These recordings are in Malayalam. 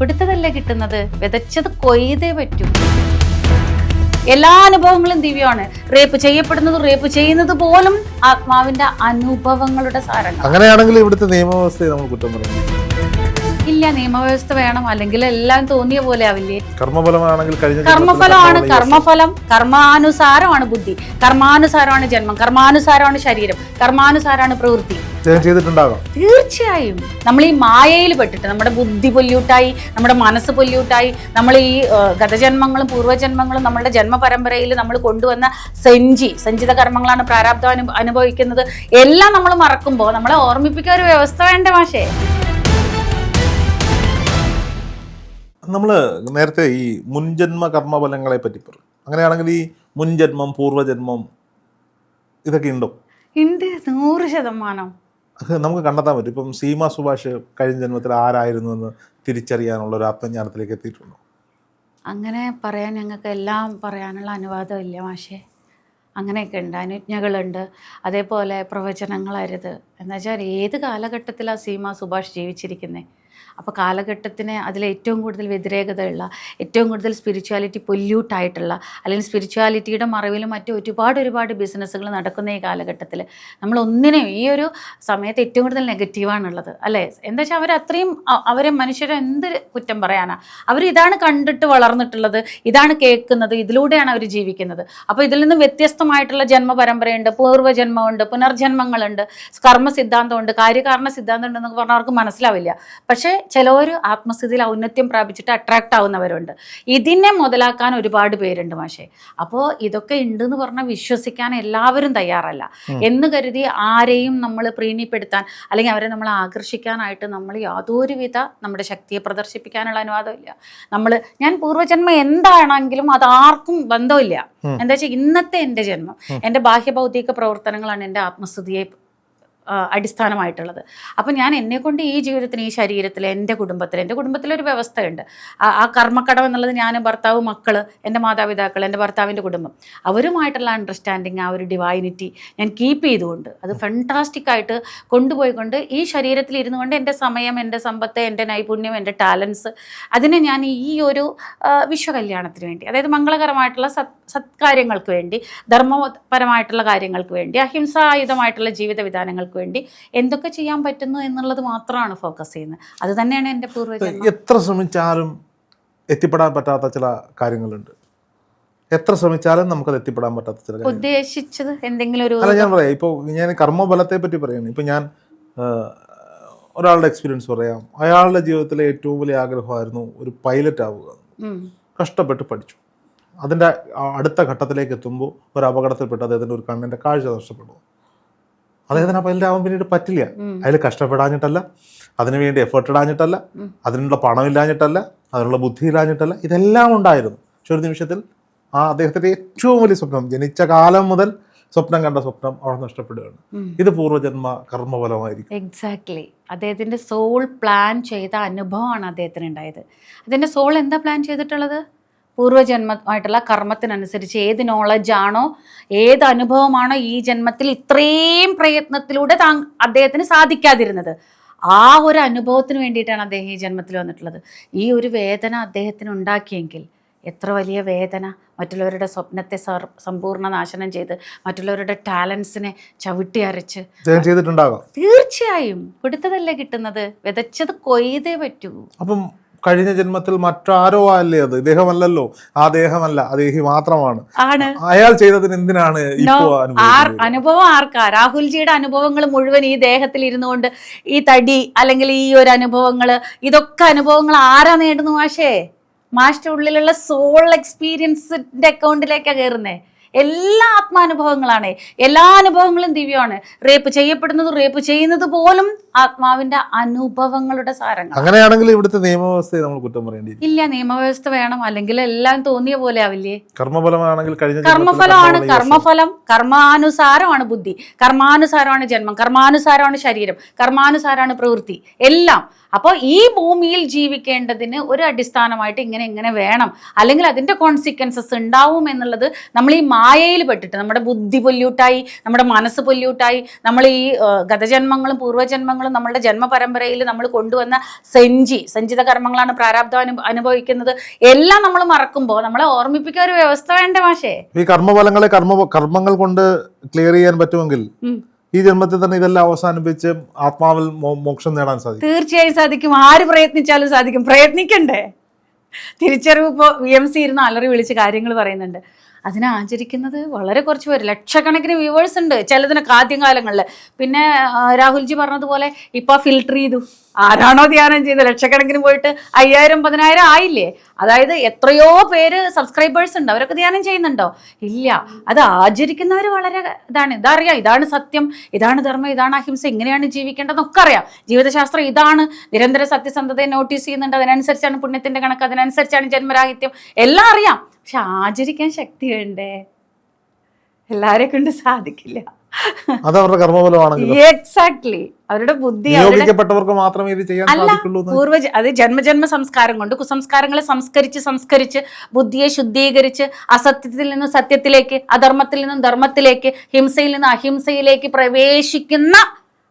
പിടുത്തതല്ലേ കിട്ടുന്നത്? വിതച്ചത് കൊയ്തേ പറ്റൂ. എല്ലാ അനുഭവങ്ങളും ദിവ്യമാണ് റേപ്പ് ചെയ്യപ്പെടുന്നത് റേപ്പ് ചെയ്യുന്നത് പോലും ആത്മാവിന്റെ അനുഭവങ്ങളുടെ സാരങ്ങൾ അങ്ങനെയാണെങ്കിൽ ഇവിടുത്തെ നിയമവ്യവസ്ഥയെ നമ്മൾ കുറ്റം പറയുന്നു. ഇല്ല നിയമവ്യവസ്ഥ വേണം. അല്ലെങ്കിൽ എല്ലാം തോന്നിയ പോലെ ആവില്ലേ? കർമ്മഫലമാണെങ്കിൽ കഴിഞ്ഞ കർമ്മഫലമാണ് കർമ്മഫലം. കർമാനുസാരമാണ് ബുദ്ധി. കർമാനുസാരമാണ് ജന്മം. കർമാനുസാരമാണ് ശരീരം. കർമാനുസാരമാണ് പ്രവൃത്തി ചെയ്തിട്ടുണ്ടാകാം. തീർച്ചയായും. നമ്മൾ ഈ മായയിൽ പെട്ടിട്ട് നമ്മുടെ ബുദ്ധി പൊല്യൂട്ടായി നമ്മുടെ മനസ്സ് പൊല്യൂട്ടായി നമ്മൾ ഈ ഗതജന്മങ്ങളും പൂർവജന്മങ്ങളും നമ്മളുടെ ജന്മപരമ്പരയിൽ നമ്മൾ കൊണ്ടുവന്ന സെഞ്ചി സഞ്ചിത കർമ്മങ്ങളാണ് പ്രാരാബ്ധം അനുഭവിക്കുന്നത്. എല്ലാം നമ്മൾ മറക്കുമ്പോൾ നമ്മളെ ഓർമ്മിപ്പിക്കാൻ ഒരു വ്യവസ്ഥ വേണ്ട മാഷേ? നമ്മൾ നേരത്തെ ഈ മുൻജന്മ കർമ്മഫലങ്ങളെ പറ്റി പറഞ്ഞു. അങ്ങനെയാണെങ്കിൽ ഈ മുൻജന്മം പൂർവജന്മം ഇതൊക്കെ ഉണ്ടോ ഉണ്ട് നൂറ് ശതമാനം. അത് നമുക്ക് കണ്ടെത്താൻ പറ്റും. ഇപ്പം സീമ സുഭാഷ് കഴിഞ്ഞ ജന്മത്തിൽ ആരായിരുന്നു എന്ന് തിരിച്ചറിയാനുള്ള ഒരു ആത്മജ്ഞാനത്തിലേക്ക് എത്തിയിട്ടുണ്ടോ? അങ്ങനെ പറയാൻ ഞങ്ങൾക്ക് എല്ലാം പറയാനുള്ള അനുവാദമില്ല മാഷേ. അങ്ങനെയൊക്കെ ഉണ്ട് അനുജ്ഞകളുണ്ട്. അതേപോലെ പ്രവചനങ്ങളരുത്. എന്നുവെച്ചാൽ ഏത് കാലഘട്ടത്തിലാണ് സീമ സുഭാഷ് ജീവിച്ചിരിക്കുന്നത് അപ്പോൾ കാലഘട്ടത്തിന് അതിൽ ഏറ്റവും കൂടുതൽ വ്യതിരേകതയുള്ള ഏറ്റവും കൂടുതൽ സ്പിരിച്വാലിറ്റി പൊല്യൂട്ടായിട്ടുള്ള അല്ലെങ്കിൽ സ്പിരിച്വാലിറ്റിയുടെ മറവിലും മറ്റു ഒരുപാട് ഒരുപാട് ബിസിനസ്സുകൾ നടക്കുന്ന ഈ കാലഘട്ടത്തിൽ നമ്മൾ ഒന്നിനെയും ഈ ഒരു സമയത്ത് ഏറ്റവും കൂടുതൽ നെഗറ്റീവാണുള്ളത് അല്ലേ? എന്താ വെച്ചാൽ അവർ അത്രയും അ- അവരെ മനുഷ്യരെ എന്ത് കുറ്റം പറയാനാ? അവർ ഇതാണ് കണ്ടിട്ട് വളർന്നിട്ടുള്ളത് ഇതാണ് കേൾക്കുന്നത് ഇതിലൂടെയാണ് അവർ ജീവിക്കുന്നത്. അപ്പോൾ ഇതിൽ നിന്നും വ്യത്യസ്തമായിട്ടുള്ള ജന്മപരമ്പരയുണ്ട് പൂർവജന്മമുണ്ട് പുനർജന്മങ്ങളുണ്ട് കർമ്മ സിദ്ധാന്തമുണ്ട് കാര്യകാരണ സിദ്ധാന്തം ഉണ്ടെന്നൊക്കെ പറഞ്ഞാൽ അവർക്ക് മനസ്സിലാവില്ല. പക്ഷേ ചിലവർ ആത്മസ്ഥിതിയിൽ ഔന്നത്യം പ്രാപിച്ചിട്ട് അട്രാക്ട് ആവുന്നവരുണ്ട്. ഇതിനെ മുതലാക്കാൻ ഒരുപാട് പേരുണ്ട് മാഷേ. അപ്പോൾ ഇതൊക്കെ ഉണ്ടെന്ന് പറഞ്ഞാൽ വിശ്വസിക്കാൻ എല്ലാവരും തയ്യാറല്ല. എന്ന് കരുതി ആരെയും നമ്മൾ പ്രീണിപ്പെടുത്താൻ അല്ലെങ്കിൽ അവരെ നമ്മൾ ആകർഷിക്കാനായിട്ട് നമ്മൾ യാതൊരുവിധ നമ്മുടെ ശക്തിയെ പ്രദർശിപ്പിക്കാനുള്ള അനുവാദമില്ല. നമ്മൾ ഞാൻ പൂർവജന്മം എന്താണെങ്കിലും അതാർക്കും ബന്ധമില്ല. എന്താ വെച്ചാൽ ഇന്നത്തെ എന്റെ ജന്മം. എന്റെ ബാഹ്യഭൗതിക പ്രവർത്തനങ്ങളാണ് എന്റെ ആത്മസ്ഥിതിയെ അടിസ്ഥാനമായിട്ടുള്ളത്. അപ്പം ഞാൻ എന്നെക്കൊണ്ട് ഈ ജീവിതത്തിന് ഈ ശരീരത്തിൽ എന്റെ കുടുംബത്തിൽ എന്റെ കുടുംബത്തിലൊരു വ്യവസ്ഥയുണ്ട്. ആ കർമ്മക്കടം എന്നുള്ളത് ഞാൻ ഭർത്താവ് മക്കൾ എന്റെ മാതാപിതാക്കൾ എന്റെ ഭർത്താവിന്റെ കുടുംബം. അവരുമായിട്ടുള്ള അണ്ടർസ്റ്റാൻഡിങ് ആ ഒരു ഡിവൈനിറ്റി ഞാൻ കീപ്പ് ചെയ്തുകൊണ്ട് അത് ഫണ്ടാസ്റ്റിക് ആയിട്ട് കൊണ്ടുപോയിക്കൊണ്ട് ഈ ശരീരത്തിൽ ഇരുന്നു കൊണ്ട് എന്റെ സമയം എന്റെ സമ്പത്ത് എന്റെ നൈപുണ്യം എന്റെ ടാലൻസ് അതിനെ ഞാൻ ഈ ഒരു വിശ്വകല്യാണത്തിന് വേണ്ടി അതായത് മംഗളകരമായിട്ടുള്ള സത് സത്കാര്യങ്ങൾക്ക് വേണ്ടി ധർമ്മപരമായിട്ടുള്ള കാര്യങ്ങൾക്ക് വേണ്ടി അഹിംസായുധമായിട്ടുള്ള ജീവിത വിധാനങ്ങൾക്ക് വേണ്ടി എന്തൊക്കെ ചെയ്യാൻ പറ്റുന്നു എന്നുള്ളത് മാത്രമാണ് ഫോക്കസ് ചെയ്യുന്നത്. അത് തന്നെയാണ് എന്റെ പൂർവജന്മം. എത്ര ശ്രമിച്ചാലും എത്തിപ്പെടാൻ പറ്റാത്ത ചില കാര്യങ്ങളുണ്ട്. എത്ര ശ്രമിച്ചാലും നമുക്കത് എത്തിപ്പെടാൻ പറ്റാത്ത ചില ഉദ്ദേശിച്ചത് എന്തെങ്കിലും ഒരു അല്ല ഞാൻ പറയാം. ഇപ്പോൾ ഞാൻ കർമ്മബലത്തെ പറ്റി പറയുന്നത് ഇപ്പം ഞാൻ ഒരാളുടെ എക്സ്പീരിയൻസ് പറയാം. അയാളുടെ ജീവിതത്തിലെ ഏറ്റവും വലിയ ആഗ്രഹമായിരുന്നു ഒരു പൈലറ്റ് ആവുക. കഷ്ടപ്പെട്ട് പഠിച്ചു. അതിന്റെ അടുത്ത ഘട്ടത്തിലേക്ക് എത്തുമ്പോൾ ഒരു അപകടത്തിൽപ്പെട്ട് അദ്ദേഹത്തിന്റെ ഒരു കണ്ണിന്റെ കാഴ്ച നഷ്ടപ്പെടുന്നു. അദ്ദേഹത്തിന് അപ്പോൾ അതിലാവാൻ പിന്നീട് പറ്റില്ല. അതിൽ കഷ്ടപ്പെടാഞ്ഞിട്ടല്ല അതിനുവേണ്ടി എഫേർട്ട് ഇടാഞ്ഞിട്ടല്ല. അതിനുള്ള പണമില്ലാഞ്ഞിട്ടല്ല അതിനുള്ള ബുദ്ധി ഇല്ലാഞ്ഞിട്ടല്ല ഇതെല്ലാം ഉണ്ടായിരുന്നു. പക്ഷെ ഒരു നിമിഷത്തിൽ ആ അദ്ദേഹത്തിന്റെ ഏറ്റവും വലിയ സ്വപ്നം ജനിച്ച കാലം മുതൽ സ്വപ്നം കണ്ട സ്വപ്നം അവിടെ നഷ്ടപ്പെടുകയാണ്. ഇത് പൂർവജന്മ കർമ്മഫലമായിരിക്കും. എക്സാക്ട്ലി അദ്ദേഹത്തിന്റെ സോൾ പ്ലാൻ ചെയ്ത അനുഭവമാണ് അദ്ദേഹത്തിന് ഉണ്ടായത്. അതിന്റെ സോൾ എന്താ പ്ലാൻ ചെയ്തിട്ടുള്ളത്? പൂർവജന്മമായിട്ടുള്ള കർമ്മത്തിനനുസരിച്ച് ഏത് നോളജാണോ ഏത് അനുഭവമാണോ ഈ ജന്മത്തിൽ ഇത്രയും പ്രയത്നത്തിലൂടെ താ അദ്ദേഹത്തിന് സാധിക്കാതിരുന്നത്. ആ ഒരു അനുഭവത്തിന് വേണ്ടിയിട്ടാണ് അദ്ദേഹം ഈ ജന്മത്തിൽ വന്നിട്ടുള്ളത്. ഈ ഒരു വേദന അദ്ദേഹത്തിന് ഉണ്ടാക്കിയെങ്കിൽ എത്ര വലിയ വേദന. മറ്റുള്ളവരുടെ സ്വപ്നത്തെ സർ- സമ്പൂർണ നാശനം ചെയ്ത് മറ്റുള്ളവരുടെ ടാലൻസിനെ ചവിട്ടി അരച്ച് ചെയ്തിട്ടുണ്ടാകാം. തീർച്ചയായും കൊടുത്തതല്ലേ കിട്ടുന്നത്? വിതച്ചത് കൊയ്തേ പറ്റൂ. അപ്പം കഴിഞ്ഞ ജന്മത്തിൽ മറ്റാരോ അല്ലേ അത്? ഇദ്ദേഹമല്ലല്ലോ. ആ ദേഹമല്ല അദ്ദേഹം മാത്രമാണ്. ആണ്. അയാൾ ചെയ്തതിന് എന്തിനാണ് ഇപ്പോ ആർ അനുഭവം ആർക്കാ? രാഹുൽജിയുടെ അനുഭവങ്ങൾ മുഴുവൻ ഈ ദേഹത്തിൽ ഇരുന്നുകൊണ്ട് ഈ തടി അല്ലെങ്കിൽ ഈ ഒരു അനുഭവങ്ങൾ ഇതൊക്കെ അനുഭവങ്ങൾ ആരാ നേടുന്നു മാഷേ? മാഷിന്റെ ഉള്ളിലുള്ള സോൾ എക്സ്പീരിയൻസിന്റെ അക്കൗണ്ടിലേക്കാ കയറുന്നേ എല്ലാ ആത്മാനുഭവങ്ങളാണ്. എല്ലാ അനുഭവങ്ങളും ദിവ്യമാണ്. റേപ്പ് ചെയ്യപ്പെടുന്നത് റേപ്പ് ചെയ്യുന്നത് പോലും ആത്മാവിന്റെ അനുഭവങ്ങളുടെ സാരങ്ങൾ അങ്ങനെയാണെങ്കിൽ ഇവിടുത്തെ നിയമവ്യവസ്ഥയെ നമ്മൾ കുറ്റം പറയേണ്ടി ഇല്ല നിയമവ്യവസ്ഥ വേണം. അല്ലെങ്കിൽ എല്ലാം തോന്നിയ പോലെ ആവില്ലേ? കർമ്മഫലമാണെങ്കിൽ കഴിഞ്ഞ കർമ്മഫലമാണ് കർമ്മഫലം കർമാനുസാരമാണ് ബുദ്ധി. കർമാനുസാരമാണ് ജന്മം കർമാനുസാരമാണ് ശരീരം കർമാനുസാരമാണ് പ്രവൃത്തി. എല്ലാം അപ്പോൾ ഈ ഭൂമിയിൽ ജീവിക്കേണ്ടതിന് ഒരു അടിസ്ഥാനമായിട്ട് ഇങ്ങനെ ഇങ്ങനെ വേണം. അല്ലെങ്കിൽ അതിന്റെ കോൺസിക്വൻസസ് ഉണ്ടാവും എന്നുള്ളത് നമ്മൾ ഈ മായയിൽ പെട്ടിട്ട് നമ്മുടെ ബുദ്ധി പൊല്യൂട്ടായി നമ്മുടെ മനസ്സ് പൊല്യൂട്ടായി നമ്മൾ ഈ ഗതജന്മങ്ങളും പൂർവജന്മങ്ങളും നമ്മളുടെ ജന്മപരമ്പരയിൽ നമ്മൾ കൊണ്ടുവന്ന സെഞ്ചി സഞ്ചിത കർമ്മങ്ങളാണ് പ്രാരാബ്ധം അനു അനുഭവിക്കുന്നത്. എല്ലാം നമ്മൾ മറക്കുമ്പോൾ നമ്മളെ ഓർമ്മിപ്പിക്കാൻ ഒരു വ്യവസ്ഥ വേണ്ട മാഷേ? ഈ കർമ്മഫലങ്ങളെ കർമ്മ കർമ്മങ്ങൾ കൊണ്ട് ക്ലിയർ ചെയ്യാൻ പറ്റുമെങ്കിൽ. ഈ ജന്മത്തിൽ തന്നെ ഇതെല്ലാം അവസാനിപ്പിച്ച് ആത്മാവിൽ മോക്ഷം നേടാൻ സാധിക്കും. തീർച്ചയായും സാധിക്കും. ആര് പ്രയത്നിച്ചാലും സാധിക്കും. പ്രയത്നിക്കണ്ടേ? തിരിച്ചറിവ് ഇപ്പോൾ വി എം സി ഇരുന്ന് അലറി വിളിച്ച് കാര്യങ്ങൾ പറയുന്നുണ്ട്. അതിനെ ആചരിക്കുന്നത് വളരെ കുറച്ച് പേര് ലക്ഷക്കണക്കിന് വ്യൂവേഴ്സ് ഉണ്ട് ചിലതിനൊക്കെ ആദ്യം കാലങ്ങളിൽ പിന്നെ രാഹുൽജി പറഞ്ഞതുപോലെ ഇപ്പൊ ഫിൽട്ടർ ചെയ്തു. ആരാണോ ധ്യാനം ചെയ്ത് ലക്ഷക്കണക്കിന് പോയിട്ട് അയ്യായിരം പതിനായിരം ആയില്ലേ? അതായത് എത്രയോ പേര് സബ്സ്ക്രൈബേഴ്സ് ഉണ്ട്. അവരൊക്കെ ധ്യാനം ചെയ്യുന്നുണ്ടോ? ഇല്ല. അത് ആചരിക്കുന്നവർ വളരെ ഇതാണ്. ഇതറിയാം. ഇതാണ് സത്യം. ഇതാണ് ധർമ്മം. ഇതാണ് അഹിംസ. ഇങ്ങനെയാണ് ജീവിക്കേണ്ടതെന്നൊക്കെ അറിയാം. ജീവിതശാസ്ത്രം ഇതാണ്. നിരന്തര സത്യസന്ധതയെ നോട്ടീസ് ചെയ്യുന്നുണ്ട്. അതിനനുസരിച്ചാണ് പുണ്യത്തിന്റെ കണക്ക്. അതിനനുസരിച്ചാണ് ജന്മരാഹിത്യം. എല്ലാം അറിയാം. പക്ഷെ ആചരിക്കാൻ ശക്തി വേണ്ടേ? എല്ലാരെ കൊണ്ട് സാധിക്കില്ല. അത് അവരുടെ എക്സാക്ട്ലി അവരുടെ ബുദ്ധി നിയോഗിക്കപ്പെട്ടവർക്ക് മാത്രമേ ഇത് ചെയ്യാൻ അല്ല സാധിക്കുള്ളൂ പൂർവ അത് ജന്മജന്മ സംസ്കാരം കൊണ്ട് കുസംസ്കാരങ്ങളെ സംസ്കരിച്ച് സംസ്കരിച്ച് ബുദ്ധിയെ ശുദ്ധീകരിച്ച് അസത്യത്തിൽ നിന്ന് സത്യത്തിലേക്ക് അധർമ്മത്തിൽ നിന്നും ധർമ്മത്തിലേക്ക് ഹിംസയിൽ നിന്ന് അഹിംസയിലേക്ക് പ്രവേശിക്കുന്ന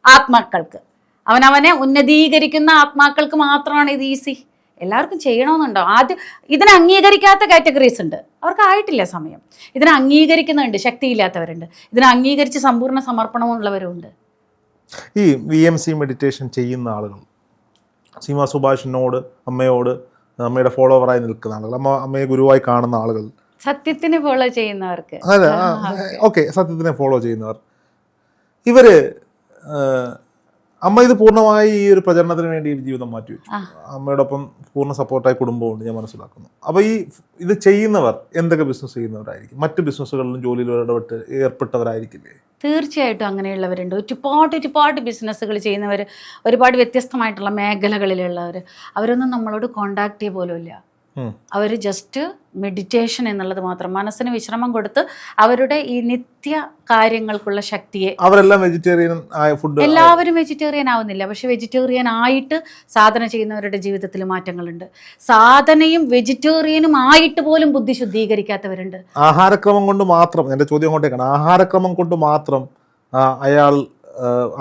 ആത്മാക്കൾക്ക്. അവനവനെ ഉന്നതീകരിക്കുന്ന ആത്മാക്കൾക്ക് മാത്രമാണ് ഇത് ഈസി എല്ലാവർക്കും ചെയ്യണമെന്നുണ്ടോ? ആദ്യം ഇതിനെ അംഗീകരിക്കാത്ത കാറ്റഗറീസ് ഉണ്ട്. അവർക്ക് ആയിട്ടില്ല സമയം. ഇതിനെ അംഗീകരിക്കുന്നുണ്ട് ശക്തിയില്ലാത്തവരുണ്ട്. ഇതിനെ അംഗീകരിച്ച് സമ്പൂർണ സമർപ്പണമുള്ളവരുണ്ട് ഈ വി എം സി മെഡിറ്റേഷൻ ചെയ്യുന്ന ആളുകൾ സീമ സുഭാഷിനോട് അമ്മയോട് അമ്മയുടെ ഫോളോവറായി നിൽക്കുന്ന ആളുകൾ അമ്മ അമ്മയെ ഗുരുവായി കാണുന്ന ആളുകൾ. സത്യത്തിന് ഫോളോ ചെയ്യുന്നവർക്ക്. അതെ ഓക്കെ. സത്യത്തിനെ ഫോളോ ചെയ്യുന്നവർ. ഇവർ അമ്മ ഇത് പൂർണമായി ഈ ഒരു പ്രചരണത്തിന് വേണ്ടി ജീവിതം മാറ്റി വെച്ചു. അമ്മയോടൊപ്പം പൂർണ സപ്പോർട്ടായി കുടുംബമുണ്ട് ഞാൻ മനസ്സിലാക്കുന്നു. അപ്പോൾ ഈ ഇത് ചെയ്യുന്നവർ എന്തൊക്കെ ബിസിനസ് ചെയ്യുന്നവരായിരിക്കും? മറ്റ് ബിസിനസ്സുകളിലും ജോലിയിൽ ഇടപെട്ട് ഏർപ്പെട്ടവരായിരിക്കില്ലേ? തീർച്ചയായിട്ടും അങ്ങനെയുള്ളവരുണ്ട്. ഒരുപാട് ഒരുപാട് ബിസിനസ്സുകൾ ചെയ്യുന്നവർ ഒരുപാട് വ്യത്യസ്തമായിട്ടുള്ള മേഖലകളിലുള്ളവർ അവരൊന്നും നമ്മളോട് കോണ്ടാക്ട് ചെയ്യ പോലും ഇല്ല. അവർ ജസ്റ്റ് മെഡിറ്റേഷൻ എന്നുള്ളത് മാത്രം മനസ്സിന് വിശ്രമം കൊടുത്ത് അവരുടെ ഈ നിത്യ കാര്യങ്ങൾക്കുള്ള ശക്തിയെ അവരെല്ലാം വെജിറ്റേറിയൻ ആയ ഫുഡ് എല്ലാവരും വെജിറ്റേറിയൻ ആവുന്നില്ല. പക്ഷെ വെജിറ്റേറിയൻ ആയിട്ട് സാധന ചെയ്യുന്നവരുടെ ജീവിതത്തിൽ മാറ്റങ്ങളുണ്ട്. സാധനയും വെജിറ്റേറിയനും ആയിട്ട് പോലും ബുദ്ധി ശുദ്ധീകരിക്കാത്തവരുണ്ട് ആഹാരക്രമം കൊണ്ട് മാത്രം എന്റെ ചോദ്യം കൊണ്ടേക്കാണ് ആഹാരക്രമം കൊണ്ട് മാത്രം അയാൾ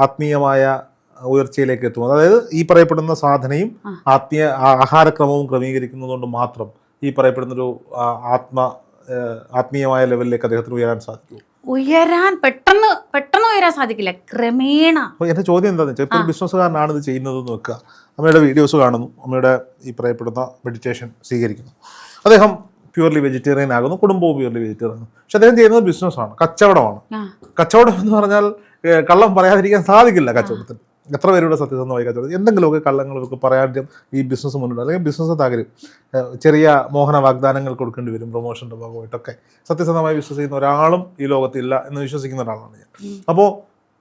ആത്മീയമായ ഉയർച്ചയിലേക്ക് എത്തും. അതായത് ഈ പറയപ്പെടുന്ന സാധനയും ആത്മീയ ആഹാരക്രമവും ക്രമീകരിക്കുന്നതുകൊണ്ട് മാത്രം ഈ പറയപ്പെടുന്നൊരു ഒരു ആത്മ ആത്മീയമായ ലെവലിലേക്ക് അദ്ദേഹത്തിന് ഉയരാൻ സാധിക്കും. ഉയരാൻ പെട്ടെന്ന് പെട്ടെന്ന് ഉയരാൻ സാധിക്കില്ല. ക്രമേണ. എന്റെ ചോദ്യം എന്താണെന്ന് വെച്ചാൽ ഇപ്പോൾ ബിസിനസ്സുകാരനാണ് ഇത് ചെയ്യുന്നതെന്ന് വെക്കുക. അമ്മയുടെ വീഡിയോസ് കാണുന്നു. അമ്മയുടെ ഈ പറയപ്പെടുന്ന മെഡിറ്റേഷൻ സ്വീകരിക്കുന്നു. അദ്ദേഹം പ്യൂർലി വെജിറ്റേറിയൻ ആകുന്നു. കുടുംബവും പ്യൂർലി വെജിറ്റേറിയൻ ആണ് പക്ഷെ അദ്ദേഹം ചെയ്യുന്നത് ബിസിനസ്സാണ്. കച്ചവടമാണ്. കച്ചവടം എന്ന് പറഞ്ഞാൽ കള്ളം പറയാതിരിക്കാൻ സാധിക്കില്ല കച്ചവടത്തിൽ എത്ര പേരുടെ സത്യസന്ധമായി കച്ചവടം എന്തെങ്കിലുമൊക്കെ കള്ളങ്ങൾ ഇവർക്ക് പറയാനും ഈ ബിസിനസ് മുന്നോട്ട് അല്ലെങ്കിൽ ബിസിനസ് തകരും. ചെറിയ മോഹന വാഗ്ദാനങ്ങൾ കൊടുക്കേണ്ടി വരും പ്രൊമോഷന്റെ ഭാഗമായിട്ടൊക്കെ. സത്യസന്ധമായി വിശ്വസിക്കുന്ന ഒരാളും ഈ ലോകത്തില്ല എന്ന് വിശ്വസിക്കുന്ന ഒരാളാണ് ഞാൻ. അപ്പോൾ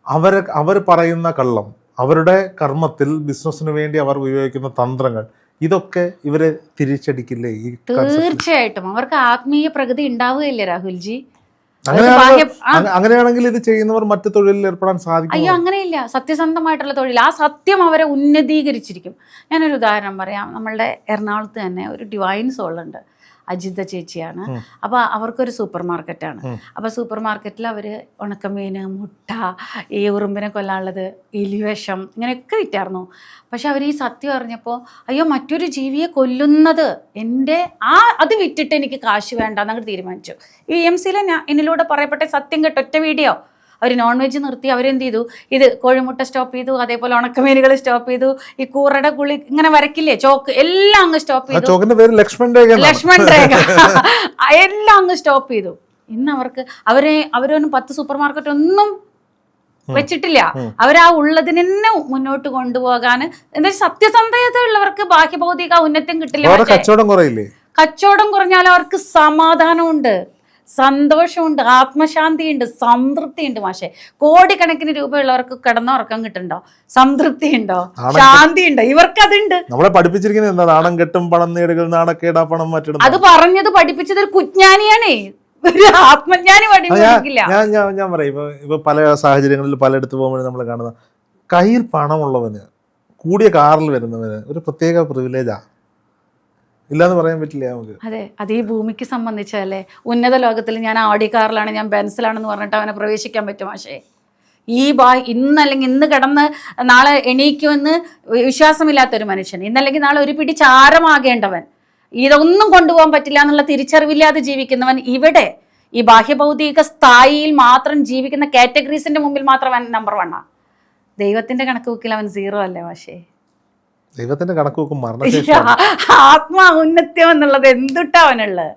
അവർ അവർ പറയുന്ന കള്ളം അവരുടെ കർമ്മത്തിൽ ബിസിനസ്സിന് വേണ്ടി അവർ ഉപയോഗിക്കുന്ന തന്ത്രങ്ങൾ ഇതൊക്കെ ഇവരെ തിരിച്ചടിക്കില്ലേ? തീർച്ചയായിട്ടും. അവർക്ക് ആത്മീയ പ്രകൃതി ഉണ്ടാവുകയില്ലേ രാഹുൽജി. അങ്ങനെയാണെങ്കിൽ ഇത് ചെയ്യുന്നവർ മറ്റു തൊഴിലിൽ ഏർപ്പെടാൻ സാധിക്കും അയ്യോ അങ്ങനെയില്ല. സത്യസന്ധമായിട്ടുള്ള തൊഴിൽ. ആ സത്യം അവരെ ഉന്നതീകരിച്ചിരിക്കും. ഞാനൊരു ഉദാഹരണം പറയാം. നമ്മളുടെ എറണാകുളത്ത് തന്നെ ഒരു ഡിവൈൻ സോളുണ്ട്. അജിത ചേച്ചിയാണ്. അപ്പൊ അപ്പോൾ അവർക്കൊരു സൂപ്പർ മാർക്കറ്റാണ്. അപ്പൊ അപ്പോൾ സൂപ്പർ മാർക്കറ്റിൽ അവർ ഉണക്കമീൻ മുട്ട ഈ ഉറുമ്പിനെ കൊല്ലാനുള്ളത് എലിവേഷം ഇങ്ങനെയൊക്കെ വിറ്റായിരുന്നു പക്ഷെ അവർ ഈ സത്യം അറിഞ്ഞപ്പോൾ അയ്യോ മറ്റൊരു ജീവിയെ കൊല്ലുന്നത് എന്റെ ആ അത് വിറ്റിട്ട് എനിക്ക് കാശ് വേണ്ട എന്നങ്ങ് തീരുമാനിച്ചു. ഈ എം സിയിലെ ഞാൻ എന്നിലൂടെ പറയപ്പെട്ട സത്യം കേട്ടൊറ്റ വീഡിയോ. അവർ നോൺ വെജ് നിർത്തി അവരെന്ത് ചെയ്തു ഇത് കോഴിമുട്ട സ്റ്റോപ്പ് ചെയ്തു അതേപോലെ ഉണക്കമീനുകൾ സ്റ്റോപ്പ് ചെയ്തു ഈ കൂറയുടെ കുളി ഇങ്ങനെ വരക്കില്ലേ ചോക്ക് എല്ലാം അങ്ങ് സ്റ്റോപ്പ് ചെയ്തു. ലക്ഷ്മൺ രേഖ ലക്ഷ്മൺ രേഖ. എല്ലാം അങ്ങ് സ്റ്റോപ്പ് ചെയ്തു. ഇന്ന് അവർക്ക് അവരെ അവരൊന്നും പത്ത് സൂപ്പർ മാർക്കറ്റ് ഒന്നും വെച്ചിട്ടില്ല. അവരാ ഉള്ളതിനെ മുന്നോട്ട് കൊണ്ടുപോകാൻ എന്താ സത്യസന്ധത ഉള്ളവർക്ക് ബാഹ്യഭൗതിക ഉന്നത്യം കിട്ടില്ല കുറയില്ലേ? കച്ചവടം കുറഞ്ഞാൽ അവർക്ക് സമാധാനമുണ്ട്. സന്തോഷമുണ്ട് ആത്മശാന്തിയുണ്ട് സംതൃപ്തിയുണ്ട് മാഷെ. കോടിക്കണക്കിന് രൂപയുള്ളവർക്ക് കിടന്നുറക്കം കിട്ടുന്നുണ്ടോ? സംതൃപ്തി ഉണ്ടോ ശാന്തി ഉണ്ടോ ഇവർക്ക് അതുണ്ട് നമ്മളെ പഠിപ്പിച്ചിരിക്കുന്നത് എന്താ? നാണം കെട്ടും പണം നേടുകൾ നാണക്കേടാ പണം മാറ്റിടും അത് പറഞ്ഞത് പഠിപ്പിച്ചത് ഒരു കുജ്ഞാനിയാണേ. ആത്മജ്ഞാനി പഠിപ്പിക്കില്ല ഞാൻ ഞാൻ ഞാൻ പറയും. ഇപ്പൊ ഇപ്പൊ പല സാഹചര്യങ്ങളിൽ പലയിടത്ത് പോകുമ്പോൾ നമ്മൾ കാണുന്ന കയ്യിൽ പണമുള്ളവന് കൂടിയ കാറിൽ വരുന്നവന് ഒരു പ്രത്യേക പ്രിവിലേജാ ഇല്ലാന്ന് പറയാൻ പറ്റില്ല നമുക്ക്. അതെ അത് ഈ ഭൂമിക്ക് സംബന്ധിച്ചല്ലേ ഉന്നത ലോകത്തിൽ ഞാൻ ആഡി കാറിലാണ് ഞാൻ ബെൻസിലാണെന്ന് പറഞ്ഞിട്ട് അവനെ പ്രവേശിക്കാൻ പറ്റും പക്ഷേ ഈ ബാ ഇന്നല്ലെങ്കിൽ ഇന്ന് കിടന്ന് നാളെ എണീക്കുമെന്ന് വിശ്വാസമില്ലാത്തൊരു മനുഷ്യൻ ഇന്നല്ലെങ്കിൽ നാളെ ഒരു പിടി ചാരമാകേണ്ടവൻ ഇതൊന്നും കൊണ്ടുപോകാൻ പറ്റില്ല എന്നുള്ള തിരിച്ചറിവില്ലാതെ ജീവിക്കുന്നവൻ ഇവിടെ ഈ ബാഹ്യഭൗതിക സ്ഥായിയിൽ മാത്രം ജീവിക്കുന്ന കാറ്റഗറീസിന്റെ മുമ്പിൽ മാത്രം അവൻ നമ്പർ വണ്ണാ ദൈവത്തിന്റെ കണക്ക് ബുക്കിൽ അവൻ സീറോ അല്ലേ പക്ഷേ ദൈവത്തിന്റെ കണക്ക് നോക്കും മരണശേഷം ആത്മാ ഔന്നത്യം എന്നുള്ളത് എന്തുട്ടാ അവനുള്ളത്?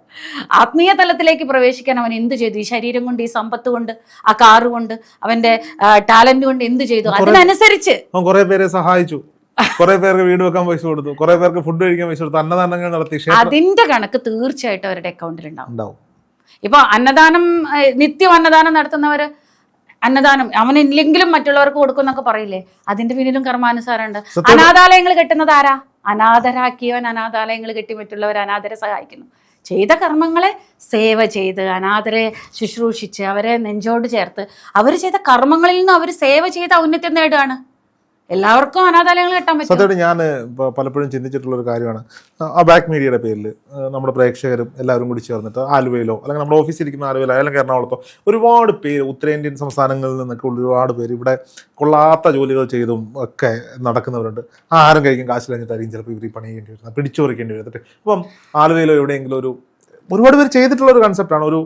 ആത്മീയ തലത്തിലേക്ക് പ്രവേശിക്കാൻ അവൻ എന്ത് ചെയ്തു? ഈ ശരീരം കൊണ്ട് ഈ സമ്പത്ത് കൊണ്ട് ആ കാറ് കൊണ്ട് അവന്റെ ടാലന്റ് കൊണ്ട് എന്ത് ചെയ്തു? അതിനനുസരിച്ച്. അവൻ കുറെ പേരെ സഹായിച്ചു. കുറെ പേർക്ക് വീട് വെക്കാൻ പൈസ കൊടുത്തു. കുറെ പേർക്ക് ഫുഡ് കഴിക്കാൻ പൈസ കൊടുത്തു. അന്നദാനങ്ങൾ നടത്തി. അതിന്റെ കണക്ക് തീർച്ചയായിട്ടും അവരുടെ അക്കൗണ്ടിൽ ഉണ്ടാവും. ഇപ്പൊ അന്നദാനം നിത്യം അന്നദാനം നടത്തുന്നവര് അന്നദാനം. അവനില്ലെങ്കിലും മറ്റുള്ളവർക്ക് കൊടുക്കും എന്നൊക്കെ പറയില്ലേ? അതിന്റെ പിന്നിലും കർമാനുസാരമുണ്ട്. അനാഥാലയങ്ങൾ കെട്ടുന്നത് ആരാ? അനാഥരാക്കിയവൻ അനാഥാലയങ്ങൾ കെട്ടി മറ്റുള്ളവർ അനാഥരെ സഹായിക്കുന്നു. ചെയ്ത കർമ്മങ്ങളെ സേവ ചെയ്ത് അനാഥരെ ശുശ്രൂഷിച്ച് അവരെ നെഞ്ചോട് ചേർത്ത്. അവർ ചെയ്ത കർമ്മങ്ങളിൽ നിന്ന് അവർ സേവ ചെയ്ത ഔന്നത്യം നേടുകയാണ്. എല്ലാവർക്കും അനാഥാലയങ്ങൾ കെട്ടാൻ പറ്റും. സത്യമായിട്ട് ഞാൻ പലപ്പോഴും ചിന്തിച്ചിട്ടുള്ള ഒരു കാര്യമാണ്. ആ ബാക്ക് മീഡിയയുടെ പേരിൽ നമ്മുടെ പ്രേക്ഷകരും എല്ലാവരും കൂടി ചേർന്നിട്ട് ആലുവയിലോ അല്ലെങ്കിൽ നമ്മുടെ ഓഫീസിൽ ഇരിക്കുന്ന ആലുവയിലോ അല്ലെങ്കിൽ എറണാകുളത്തോ ഒരുപാട് പേര് ഉത്തരേന്ത്യൻ സംസ്ഥാനങ്ങളിൽ നിന്നൊക്കെ ഒരുപാട് പേര് ഇവിടെ കൊള്ളാത്ത ജോലികൾ ചെയ്തും ഒക്കെ നടക്കുന്നവരുണ്ട്. ആരും കഴിക്കും കാശ് കഴിഞ്ഞിട്ടായിരിക്കും ചിലപ്പോൾ ഇവർ ഈ പണി ചെയ്യേണ്ടി വരുന്നത് പിടിച്ചുപറിക്കേണ്ടി വരുന്നത്. അപ്പം ആലുവയിലോ എവിടെയെങ്കിലും ഒരു ഒരുപാട് പേര് ചെയ്തിട്ടുള്ള ഒരു കൺസെപ്റ്റാണ് ഒരു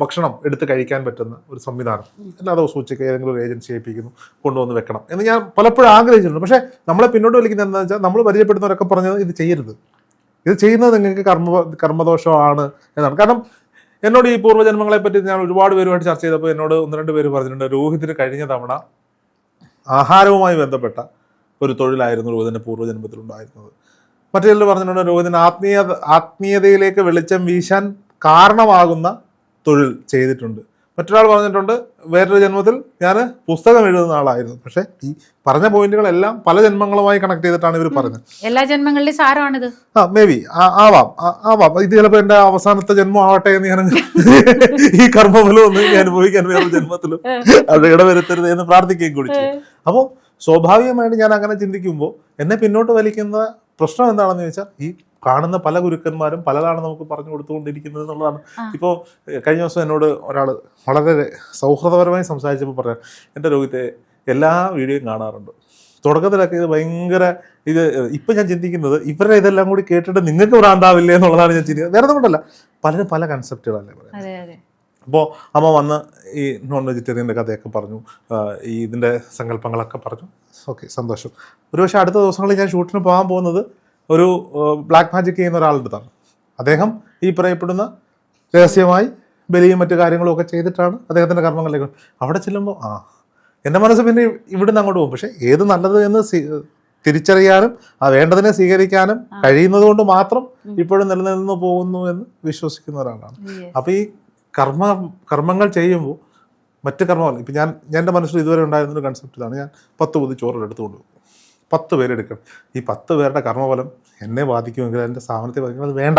ഭക്ഷണം എടുത്ത് കഴിക്കാൻ പറ്റുന്ന ഒരു സംവിധാനം. എല്ലാ ദിവസവും ഉച്ചയ്ക്ക് ഏതെങ്കിലും ഒരു ഏജൻസി ഏൽപ്പിക്കുന്നു കൊണ്ടുവന്ന് വെക്കണം എന്ന് ഞാൻ പലപ്പോഴും ആഗ്രഹിച്ചിട്ടുണ്ട്. പക്ഷേ നമ്മളെ പിന്നോട്ട് വിളിക്കുന്നത് എന്താണെന്ന് വെച്ചാൽ നമ്മൾ പരിചയപ്പെടുന്നവരൊക്കെ പറഞ്ഞത് ഇത് ചെയ്യരുത്. ഇത് ചെയ്യുന്നത് നിങ്ങൾക്ക് കർമ്മ കർമ്മദോഷമാണ് എന്നാണ്. കാരണം എന്നോട് ഈ പൂർവജന്മങ്ങളെ പറ്റി ഞാൻ ഒരുപാട് പേരുമായിട്ട് ചർച്ച ചെയ്തപ്പോൾ എന്നോട് ഒന്ന് രണ്ട് പേര് പറഞ്ഞിട്ടുണ്ട് രോഹിതിന് കഴിഞ്ഞ തവണ ആഹാരവുമായി ബന്ധപ്പെട്ട ഒരു തൊഴിലായിരുന്നു രോഹിതിന്റെ പൂർവജന്മത്തിലുണ്ടായിരുന്നത്. മറ്റു ചിലർ പറഞ്ഞിട്ടുണ്ട് രോഹിതിന് ആത്മീയ ആത്മീയതയിലേക്ക് വെളിച്ചം വീശാൻ കാരണമാകുന്ന തൊഴിൽ ചെയ്തിട്ടുണ്ട്. മറ്റൊരാൾ പറഞ്ഞിട്ടുണ്ട് വേറൊരു ജന്മത്തിൽ ഞാൻ പുസ്തകം എഴുതുന്ന ആളായിരുന്നു. പക്ഷേ ഈ പറഞ്ഞ പോയിന്റുകളെല്ലാം പല ജന്മങ്ങളുമായി കണക്ട് ചെയ്തിട്ടാണ് ഇവർ പറഞ്ഞത്. എല്ലാ ജന്മങ്ങളിലും സാരമാണിത്. ആ മേ ബി ആവാം. ആവാം. ഇത് ചിലപ്പോൾ എന്റെ അവസാനത്തെ ജന്മം ആവട്ടെ എന്ന് ഞാൻ ഈ കർമ്മഫലം ഒന്ന് ഞാൻ അനുഭവിക്കാൻ വേറെ ജന്മത്തിലും അത് ഇടവരുത്തരുത് എന്ന് പ്രാർത്ഥിക്കുകയും കൂടി അപ്പോൾ സ്വാഭാവികമായിട്ട് ഞാൻ അങ്ങനെ ചിന്തിക്കുമ്പോൾ എന്നെ പിന്നോട്ട് വലിക്കുന്ന പ്രശ്നം എന്താണെന്ന് ചോദിച്ചാൽ ഈ കാണുന്ന പല ഗുരുക്കന്മാരും പലതാണ് നമുക്ക് പറഞ്ഞു കൊടുത്തുകൊണ്ടിരിക്കുന്നത് എന്നുള്ളതാണ്. ഇപ്പോൾ കഴിഞ്ഞ ദിവസം എന്നോട് ഒരാൾ വളരെ സൗഹൃദപരമായി സംസാരിച്ചപ്പോൾ പറയാം എന്റെ രോഗത്തെ എല്ലാ വീഡിയോയും കാണാറുണ്ട്. തുടക്കത്തിലൊക്കെ ഇത് ഭയങ്കര ഇത് ഇപ്പം ഞാൻ ചിന്തിക്കുന്നത് ഇവരുടെ ഇതെല്ലാം കൂടി കേട്ടിട്ട് നിങ്ങൾക്ക് ഭ്രാന്താവില്ലേ എന്നുള്ളതാണ് ഞാൻ ചിന്തിക്കുന്നത്. വേറെ ഒന്നുകൊണ്ടല്ല പലരും പല കൺസെപ്റ്റുകളല്ലേ പറയുന്നത്. അപ്പോൾ അമ്മ വന്ന് ഈ നോൺ വെജിറ്റേറിയന്റെ കഥയൊക്കെ പറഞ്ഞു ഈ ഇതിന്റെ സങ്കല്പങ്ങളൊക്കെ പറഞ്ഞു. ഓക്കെ സന്തോഷം. ഒരു ഒരുപക്ഷെ അടുത്ത ദിവസങ്ങളിൽ ഞാൻ ഷൂട്ടിന് പോകാൻ പോകുന്നത് ഒരു ബ്ലാക്ക് മാജിക് ചെയ്യുന്ന ഒരാളുടെ അടുത്താണ്. അദ്ദേഹം ഈ പറയപ്പെടുന്ന രഹസ്യമായി ബലിയും മറ്റു കാര്യങ്ങളും ഒക്കെ ചെയ്തിട്ടാണ് അദ്ദേഹത്തിന്റെ കർമ്മങ്ങളിലേക്ക് അവിടെ ചെല്ലുമ്പോൾ ആ എന്റെ മനസ്സ് പിന്നെ ഇവിടുന്ന് അങ്ങോട്ട് പോകും. പക്ഷേ ഏത് നല്ലത് എന്ന് തിരിച്ചറിയാനും ആ വേണ്ടതിനെ സ്വീകരിക്കാനും കഴിയുന്നത് കൊണ്ട് മാത്രം ഇപ്പോഴും നിലനിന്ന് പോകുന്നു എന്ന് വിശ്വസിക്കുന്ന ഒരാളാണ്. അപ്പോൾ അപ്പൊ ഈ കർമ്മ കർമ്മങ്ങൾ ചെയ്യുമ്പോൾ മറ്റ് കർമ്മങ്ങൾ ഇപ്പം ഞാൻ എന്റെ മനസ്സിൽ ഇതുവരെ ഉണ്ടായിരുന്ന ഒരു കൺസെപ്റ്റ് ഇതാണ്. ഞാൻ പത്ത് പൊതി ചോറിൽ എടുത്തുകൊണ്ട് പോകും. പത്ത് പേരെടുക്കണം ഈ പത്ത് പേരുടെ കർമ്മഫലം എന്നെ ബാധിക്കുമെങ്കിൽ എന്റെ സ്ഥാപനത്തെ ബാധിക്കും അത് വേണ്ട.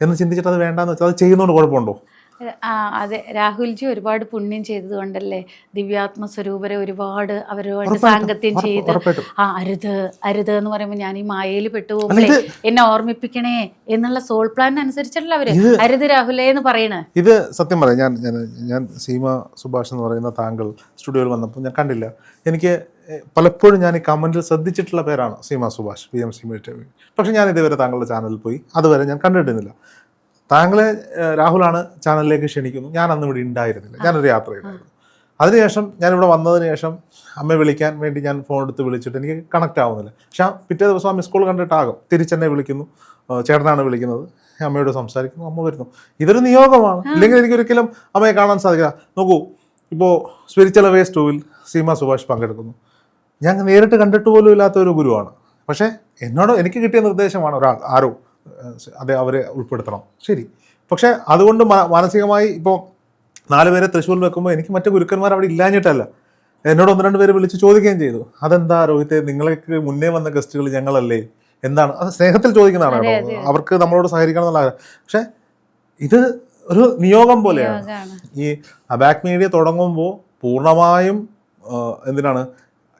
എന്ന് ചിന്തിച്ചിട്ട് അത് വേണ്ടാന്ന് വെച്ചാൽ അത് ചെയ്യുന്നതുകൊണ്ട് കുഴപ്പമുണ്ടോ? ആ അതെ. രാഹുൽജി ഒരുപാട് പുണ്യം ചെയ്തത് കൊണ്ടല്ലേ ദിവ്യാത്മ സ്വരൂപരെ ഒരുപാട് അവരോട് സാങ്കത്യം ചെയ്ത്. ആ അരുത് അരുത് എന്ന് പറയുമ്പോൾ ഞാൻ ഈ മായയിൽ പെട്ടുപോകുമ്പോഴേ എന്നെ ഓർമ്മിപ്പിക്കണേ എന്നുള്ള സോൾ പ്ലാൻ അനുസരിച്ചല്ല അവർ. അരുത് രാഹുലേ എന്ന് പറയണേ. ഇത് സത്യം പറയാം. ഞാൻ ഞാൻ ഞാൻ സീമ സുഭാഷ് എന്ന് പറയുന്ന താങ്കൾ സ്റ്റുഡിയോയിൽ വന്നപ്പോൾ ഞാൻ കണ്ടില്ല. എനിക്ക് പലപ്പോഴും ഞാൻ ഈ കമന്റിൽ ശ്രദ്ധിച്ചിട്ടുള്ള പേരാണ് Seema Subhash P M V. പക്ഷെ ഞാൻ ഇതുവരെ താങ്കളുടെ ചാനലിൽ പോയി. അതുവരെ ഞാൻ കണ്ടിട്ടുന്നില്ല താങ്കളെ രാഹുലാണ് ചാനലിലേക്ക് ക്ഷണിക്കുന്നു. ഞാൻ അന്ന് ഇവിടെ ഉണ്ടായിരുന്നില്ല ഞാനൊരു യാത്രയിലായിരുന്നു. അതിനുശേഷം ഞാനിവിടെ വന്നതിന് ശേഷം അമ്മയെ വിളിക്കാൻ വേണ്ടി ഞാൻ ഫോൺ എടുത്ത് വിളിച്ചിട്ട് എനിക്ക് കണക്ട് ആവുന്നില്ല. പക്ഷെ ആ പിറ്റേ ദിവസം ആ മിസ് കോൾ കണ്ടിട്ടാകും. തിരിച്ചെന്നെ വിളിക്കുന്നു. ചേട്ടനാണ് വിളിക്കുന്നത്. അമ്മയോട് സംസാരിക്കുന്നു. അമ്മ വരുന്നു. ഇതൊരു നിയോഗമാണ്. ഇല്ലെങ്കിൽ എനിക്ക് ഒരിക്കലും അമ്മയെ കാണാൻ സാധിക്കില്ല. നോക്കൂ ഇപ്പോൾ സ്പിരിച്വൽ അവേസ് ടൂവിൽ സീമ സുഭാഷ് പങ്കെടുക്കുന്നു. ഞാൻ നേരിട്ട് കണ്ടിട്ട് പോലും ഇല്ലാത്ത ഒരു ഗുരുവാണ്. പക്ഷേ എന്നോട് എനിക്ക് കിട്ടിയ നിർദ്ദേശമാണ് ഒരാൾ ആരോ. അതെ അവരെ ഉൾപ്പെടുത്തണം. ശരി. പക്ഷേ അതുകൊണ്ട് മാനസികമായി ഇപ്പോൾ നാല് പേരെ തൃശ്ശൂരിൽ വെക്കുമ്പോൾ എനിക്ക് മറ്റു ഗുരുക്കന്മാർ അവിടെ ഇല്ലാഞ്ഞിട്ടല്ല. എന്നോട് ഒന്ന് രണ്ട് പേര് വിളിച്ച് ചോദിക്കുകയും ചെയ്തു. അതെന്താ രോഹിത്തെ നിങ്ങൾക്ക് മുന്നേ വന്ന ഗസ്റ്റുകൾ ഞങ്ങളല്ലേ? എന്താണ്? അത് സ്നേഹത്തിൽ ചോദിക്കുന്നതാണ് കേട്ടോ. അവർക്ക് നമ്മളോട് സഹകരിക്കണം എന്നുള്ള ആഗ്രഹം. പക്ഷേ ഇത് ഒരു നിയോഗം പോലെയാണ്. ഈ അബാക് മീഡിയ തുടങ്ങുമ്പോൾ പൂർണമായും എന്തിനാണ്?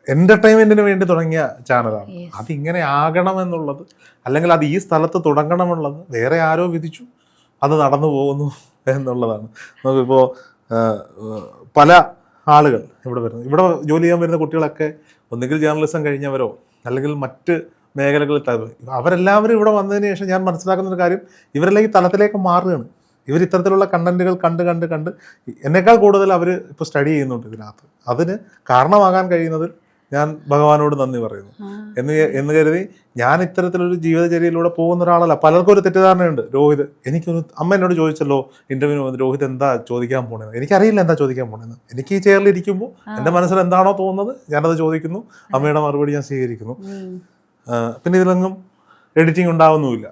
എന്റർടൈൻമെന്റിന് വേണ്ടി തുടങ്ങിയ ചാനലാണ് അതിങ്ങനെ അത് ഇങ്ങനെ ആകണം എന്നുള്ളത് അല്ലെങ്കിൽ അത് ഈ സ്ഥലത്ത് തുടങ്ങണമെന്നുള്ളത് വേറെ ആരോ വിധിച്ചു അത് നടന്നു പോകുന്നു എന്നുള്ളതാണ്. നമുക്കിപ്പോൾ പല ആളുകൾ ഇവിടെ വരുന്നത് ഇവിടെ ജോലി ചെയ്യാൻ വരുന്ന കുട്ടികളൊക്കെ ഒന്നുകിൽ ജേർണലിസം കഴിഞ്ഞവരോ അല്ലെങ്കിൽ മറ്റ് മേഖലകളിൽ അവരെല്ലാവരും ഇവിടെ വന്നതിന് ശേഷം ഞാൻ മനസ്സിലാക്കുന്ന ഒരു കാര്യം ഇവരെല്ലാം ഈ തലത്തിലേക്ക് മാറുകയാണ്. ഇവർ ഇത്തരത്തിലുള്ള കണ്ടന്റുകൾ കണ്ട് കണ്ട് കണ്ട് എന്നേക്കാൾ കൂടുതൽ അവർ ഇപ്പോൾ സ്റ്റഡി ചെയ്യുന്നുണ്ട് ഇതിനകത്ത്. അതിന് കാരണമാകാൻ കഴിയുന്നതിൽ ഞാൻ ഭഗവാനോട് നന്ദി പറയുന്നു. എന്ന് എന്ന് കരുതി ഞാൻ ഇത്തരത്തിലൊരു ജീവിതചര്യയിലൂടെ പോകുന്ന ഒരാളല്ല പലർക്കും ഒരു തെറ്റിദ്ധാരണയുണ്ട്. രോഹിത് എനിക്കൊരു അമ്മ എന്നോട് ചോദിച്ചല്ലോ ഇന്റർവ്യൂ വന്ന് രോഹിത് എന്താ ചോദിക്കാൻ പോണേന്ന്? എനിക്കറിയില്ല എന്താ ചോദിക്കാൻ പോണേന്ന്. എനിക്ക് ഈ ചെയറിൽ ഇരിക്കുമ്പോൾ എന്റെ മനസ്സിൽ എന്താണോ തോന്നുന്നത് ഞാനത് ചോദിക്കുന്നു. അമ്മയുടെ മറുപടി ഞാൻ സ്വീകരിക്കുന്നു. പിന്നെ ഇതിലൊന്നും എഡിറ്റിംഗ് ഉണ്ടാവുന്നുമില്ല.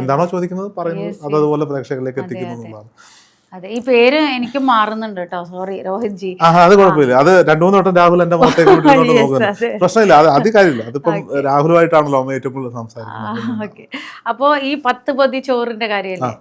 എന്താണോ ചോദിക്കുന്നത് പറയുന്നത്. അതതുപോലെ പ്രേക്ഷകരിലേക്ക് എത്തിക്കുന്നു എന്നുള്ളതാണ്. അതെ ഈ പേര് എനിക്ക് മാറുന്നുണ്ട് കേട്ടോ സോറി രോഹിത് ജി അത് കുഴപ്പമില്ല. അത് രണ്ടു മൂന്ന് വട്ടം രാഹുൽ എന്റെ മുഖത്തേക്ക് നോക്കുന്നത് പ്രശ്നമില്ല അത് അത് കാര്യമില്ല. അതിപ്പം രാഹുലുമായിട്ടാണല്ലോ അമ്മ ഏറ്റവും കൂടുതൽ സംസാരിക്കുന്നത്. ഓക്കെ അപ്പോ ഈ പത്ത് പതി ചോറിന്റെ കാര്യമല്ലേ?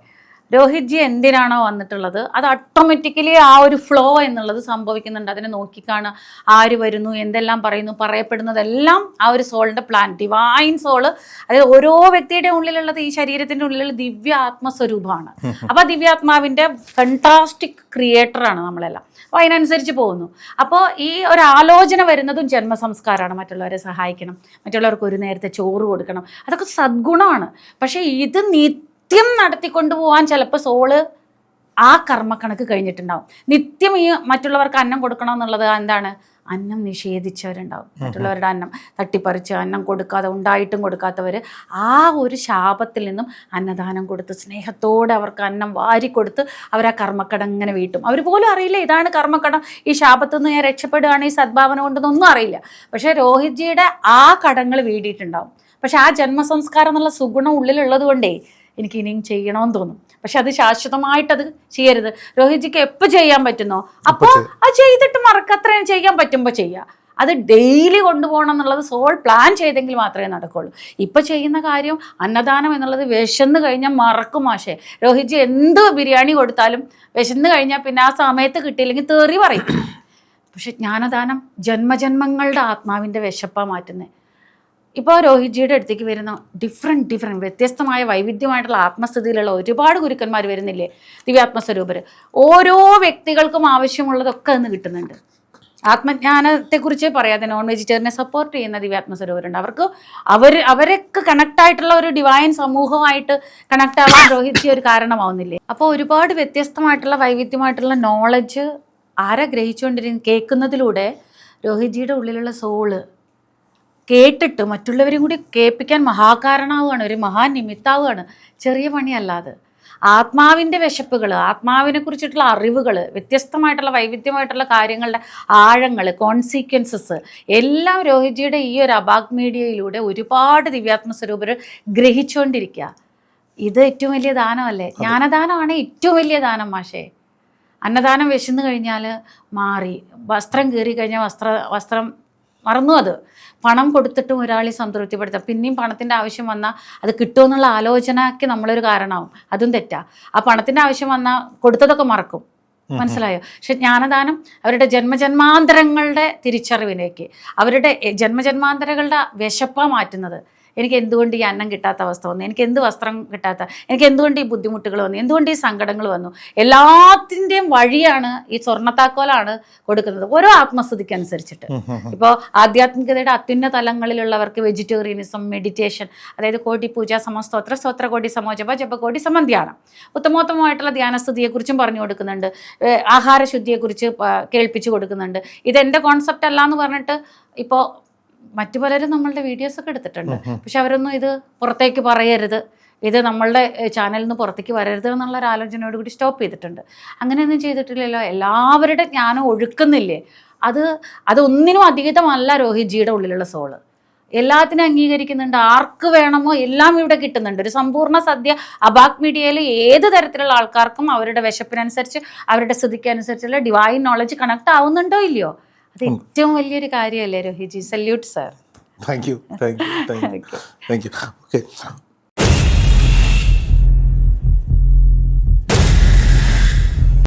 രോഹിത് ജി എന്തിനാണോ വന്നിട്ടുള്ളത്? അത് ഓട്ടോമാറ്റിക്കലി ആ ഒരു ഫ്ലോ എന്നുള്ളത് സംഭവിക്കുന്നുണ്ട്. അതിനെ നോക്കിക്കാണുക. ആര് വരുന്നു? എന്തെല്ലാം പറയുന്നു? പറയപ്പെടുന്നതെല്ലാം ആ ഒരു സോളിന്റെ പ്ലാൻ ഡിവൈൻ സോൾ അതായത് ഓരോ വ്യക്തിയുടെ ഉള്ളിലുള്ളത് ഈ ശരീരത്തിന്റെ ഉള്ളിലുള്ള ദിവ്യ ആത്മസ്വരൂപമാണ്. അപ്പോൾ ആ ദിവ്യാത്മാവിന്റെ ഫെന്റാസ്റ്റിക് ക്രിയേറ്ററാണ് നമ്മളെല്ലാം. അപ്പോൾ അതിനനുസരിച്ച് പോകുന്നു. അപ്പോൾ ഈ ഒരു ആലോചന വരുന്നതും ജന്മസംസ്കാരമാണ്. മറ്റുള്ളവരെ സഹായിക്കണം. മറ്റുള്ളവർക്ക് ഒരു നേരത്തെ ചോറ് കൊടുക്കണം. അതൊക്കെ സദ്ഗുണമാണ്. പക്ഷേ ഇത് നിത്യം നടത്തിക്കൊണ്ടു പോകാൻ ചിലപ്പോൾ സോൾ ആ കർമ്മക്കണക്ക് കഴിഞ്ഞിട്ടുണ്ടാവും. നിത്യം ഈ മറ്റുള്ളവർക്ക് അന്നം കൊടുക്കണം എന്നുള്ളത് എന്താണ്? അന്നം നിഷേധിച്ചവരുണ്ടാവും. മറ്റുള്ളവരുടെ അന്നം തട്ടിപ്പറിച്ച് അന്നം കൊടുക്കാതെ ഉണ്ടായിട്ടും കൊടുക്കാത്തവർ ആ ഒരു ശാപത്തിൽ നിന്നും അന്നദാനം കൊടുത്ത് സ്നേഹത്തോടെ അവർക്ക് അന്നം വാരി കൊടുത്ത് അവർ ആ കർമ്മക്കടം ഇങ്ങനെ വീട്ടും. അവർ പോലും അറിയില്ല ഇതാണ് കർമ്മക്കടം. ഈ ശാപത്തു നിന്ന് ഞാൻ രക്ഷപ്പെടുകയാണ് ഈ സദ്ഭാവന കൊണ്ടെന്നൊന്നും അറിയില്ല. പക്ഷേ രോഹിത്ജിയുടെ ആ കടങ്ങൾ വീടിയിട്ടുണ്ടാവും. പക്ഷെ ആ ജന്മസംസ്കാരം എന്നുള്ള സുഗുണം ഉള്ളിലുള്ളത് കൊണ്ടേ എനിക്ക് ഇനിയും ചെയ്യണമെന്ന് തോന്നും. പക്ഷെ അത് ശാശ്വതമായിട്ടത് ചെയ്യരുത്. രോഹിത്ജിക്ക് എപ്പോൾ ചെയ്യാൻ പറ്റുന്നോ? അപ്പോൾ അത് ചെയ്തിട്ട് മറക്കത്രയും ചെയ്യാൻ പറ്റുമ്പോൾ ചെയ്യുക അത് ഡെയിലി കൊണ്ടുപോകണം എന്നുള്ളത് സോൾ പ്ലാൻ ചെയ്തെങ്കിൽ മാത്രമേ നടക്കുള്ളൂ. ഇപ്പം ചെയ്യുന്ന കാര്യം അന്നദാനം എന്നുള്ളത് വിശന്ന് കഴിഞ്ഞാൽ മറക്കും ആശേ. രോഹിത്ജി എന്ത് ബിരിയാണി കൊടുത്താലും വിശന്ന് കഴിഞ്ഞാൽ പിന്നെ ആ സമയത്ത് കിട്ടിയില്ലെങ്കിൽ തെറി പറയും. പക്ഷെ ജ്ഞാനദാനം ജന്മജന്മങ്ങളുടെ ആത്മാവിന്റെ വിശപ്പാണ് മാറ്റുന്നത് ഇപ്പോൾ രോഹിത്ജിയുടെ അടുത്തേക്ക് വരുന്ന ഡിഫറെന്റ് ഡിഫറെന്റ് വ്യത്യസ്തമായ വൈവിധ്യമായിട്ടുള്ള ആത്മസ്ഥിതിയിലുള്ള ഒരുപാട് ഗുരുക്കന്മാർ വരുന്നില്ലേ? ദിവ്യാത്മസ്വരൂപർ ഓരോ വ്യക്തികൾക്കും ആവശ്യമുള്ളതൊക്കെ അന്ന് കിട്ടുന്നുണ്ട്. ആത്മജ്ഞാനത്തെക്കുറിച്ച് പറയാതെ നോൺ വെജിറ്റേറിയനെ സപ്പോർട്ട് ചെയ്യുന്ന ദിവ്യാത്മസ്വരൂപരുണ്ട് അവർക്ക് അവർ അവരൊക്കെ കണക്ട് ആയിട്ടുള്ള ഒരു ഡിവൈൻ സമൂഹമായിട്ട് കണക്ട് ആവാൻ രോഹിത്ജി ഒരു കാരണമാവുന്നില്ലേ? അപ്പോൾ ഒരുപാട് വ്യത്യസ്തമായിട്ടുള്ള വൈവിധ്യമായിട്ടുള്ള നോളജ് ആരാ ഗ്രഹിച്ചുകൊണ്ടിരിക്കുന്ന കേൾക്കുന്നതിലൂടെ രോഹിത്ജിയുടെ ഉള്ളിലുള്ള സോൾ കേട്ടിട്ട് മറ്റുള്ളവരും കൂടി കേൾപ്പിക്കാൻ മഹാകാരണാവുകയാണ് ഒരു മഹാനിമിത്താവുകയാണ്. ചെറിയ പണിയല്ലാതെ. ആത്മാവിന്റെ വിശപ്പുകൾ ആത്മാവിനെ കുറിച്ചിട്ടുള്ള അറിവുകൾ വ്യത്യസ്തമായിട്ടുള്ള വൈവിധ്യമായിട്ടുള്ള കാര്യങ്ങളുടെ ആഴങ്ങൾ കോൺസിക്വൻസസ് എല്ലാം രോഹിജിയുടെ ഈ ഒരു അബാഗ് മീഡിയയിലൂടെ ഒരുപാട് ദിവ്യാത്മ സ്വരൂപർ ഗ്രഹിച്ചുകൊണ്ടിരിക്കുക. ഇത് ഏറ്റവും വലിയ ദാനമല്ലേ? ജ്ഞാനദാനമാണ് ഏറ്റവും വലിയ ദാനം മാഷേ. അന്നദാനം വിശന്നു കഴിഞ്ഞാൽ മാറി വസ്ത്രം കീറി കഴിഞ്ഞാൽ വസ്ത്ര വസ്ത്രം മറന്നു അത്. പണം കൊടുത്തിട്ടും ഒരാളെ സംതൃപ്തിപ്പെടുത്താം. പിന്നെയും പണത്തിന്റെ ആവശ്യം വന്നാൽ അത് കിട്ടുമെന്നുള്ള ആലോചനയ്ക്ക് നമ്മളൊരു കാരണമാവും. അതും തെറ്റാ. ആ പണത്തിന്റെ ആവശ്യം വന്നാൽ കൊടുത്തതൊക്കെ മറക്കും. മനസ്സിലായോ? പക്ഷെ ജ്ഞാനദാനം അവരുടെ ജന്മജന്മാന്തരങ്ങളുടെ തിരിച്ചറിവിലേക്ക് അവരുടെ ജന്മജന്മാന്തരങ്ങളുടെ വിശപ്പ മാറ്റുന്നത്. എനിക്ക് എന്തുകൊണ്ട് ഈ അന്നം കിട്ടാത്ത അവസ്ഥ വന്നു? എനിക്ക് എന്ത് വസ്ത്രം കിട്ടാത്ത? എനിക്ക് എന്തുകൊണ്ട് ഈ ബുദ്ധിമുട്ടുകൾ വന്നു? എന്തുകൊണ്ട് ഈ സങ്കടങ്ങൾ വന്നു? എല്ലാത്തിന്റെയും വഴിയാണ് ഈ സ്വർണത്താക്കോലാണ് കൊടുക്കുന്നത്. ഓരോ ആത്മസ്ഥിതിക്ക് അനുസരിച്ചിട്ട് ഇപ്പോൾ ആധ്യാത്മികതയുടെ അത്യുന്ന തലങ്ങളിലുള്ളവർക്ക് വെജിറ്റേറിയനിസം മെഡിറ്റേഷൻ അതായത് കോടി പൂജ സമസ്തോത്ര സ്തോത്ര കോടി സമോജപ ജപകോടി സമന്ധ്യാനം ഉത്തമോത്തമമായിട്ടുള്ള ധ്യാനസ്ഥിതിയെക്കുറിച്ചും പറഞ്ഞു കൊടുക്കുന്നുണ്ട്. ആഹാരശുദ്ധിയെക്കുറിച്ച് കേൾപ്പിച്ചു കൊടുക്കുന്നുണ്ട്. ഇതെന്റെ കോൺസെപ്റ്റ് അല്ല എന്ന് പറഞ്ഞിട്ട് ഇപ്പോൾ മറ്റു പലരും നമ്മളുടെ വീഡിയോസ് ഒക്കെ എടുത്തിട്ടുണ്ട്. പക്ഷെ അവരൊന്നും ഇത് പുറത്തേക്ക് പറയരുത്. ഇത് നമ്മളുടെ ചാനലിൽ നിന്ന് പുറത്തേക്ക് വരരുത് എന്നുള്ള ഒരു ആലോചനയോട് കൂടി സ്റ്റോപ്പ് ചെയ്തിട്ടുണ്ട്. അങ്ങനെയൊന്നും ചെയ്തിട്ടില്ലല്ലോ. എല്ലാവരുടെ ജ്ഞാനം ഒഴുക്കുന്നില്ലേ? അത് അതൊന്നിനും അധികമല്ല രോഹിജിയുടെ ഉള്ളിലുള്ള സോൾ എല്ലാത്തിനും അംഗീകരിക്കുന്നുണ്ട്. ആർക്ക് വേണമോ എല്ലാം ഇവിടെ കിട്ടുന്നുണ്ട്. ഒരു സമ്പൂർണ സദ്യ അബാക് മീഡിയയിൽ ഏത് തരത്തിലുള്ള ആൾക്കാർക്കും അവരുടെ വിശപ്പിനനുസരിച്ച് അവരുടെ സ്ഥിതിക്ക് അനുസരിച്ചുള്ള ഡിവൈൻ നോളജ് കണക്ട് ആവുന്നുണ്ടോ ഇല്ലയോ? അത് ഏറ്റവും വലിയൊരു കാര്യമല്ലേ Rohit ji salute sir thank you thank you thank you thank you okay